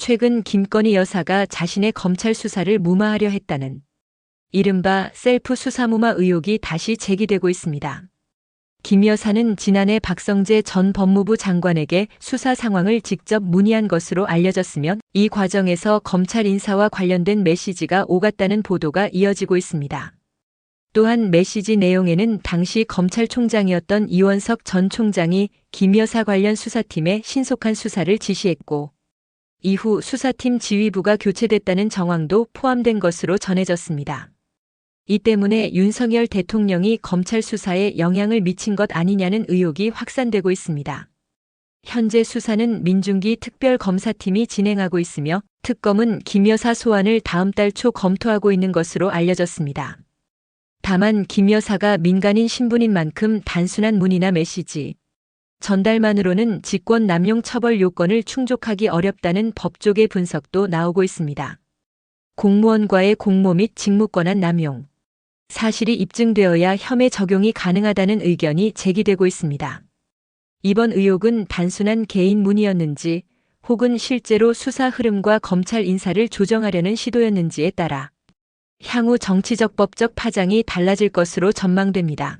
최근 김건희 여사가 자신의 검찰 수사를 무마하려 했다는 이른바 셀프 수사무마 의혹이 다시 제기되고 있습니다. 김 여사는 지난해 박성재 전 법무부 장관에게 수사 상황을 직접 문의한 것으로 알려졌으며 이 과정에서 검찰 인사와 관련된 메시지가 오갔다는 보도가 이어지고 있습니다. 또한 메시지 내용에는 당시 검찰총장이었던 이원석 전 총장이 김 여사 관련 수사팀에 신속한 수사를 지시했고 이후 수사팀 지휘부가 교체됐다는 정황도 포함된 것으로 전해졌습니다. 이 때문에 윤석열 대통령이 검찰 수사에 영향을 미친 것 아니냐는 의혹이 확산되고 있습니다. 현재 수사는 민중기 특별검사팀이 진행하고 있으며 특검은 김 여사 소환을 다음 달 초 검토하고 있는 것으로 알려졌습니다. 다만 김 여사가 민간인 신분인 만큼 단순한 문의나 메시지, 전달만으로는 직권 남용 처벌 요건을 충족하기 어렵다는 법조계 분석도 나오고 있습니다. 공무원과의 공모 및 직무권한 남용, 사실이 입증되어야 혐의 적용이 가능하다는 의견이 제기되고 있습니다. 이번 의혹은 단순한 개인 문의였는지 혹은 실제로 수사 흐름과 검찰 인사를 조정하려는 시도였는지에 따라 향후 정치적 법적 파장이 달라질 것으로 전망됩니다.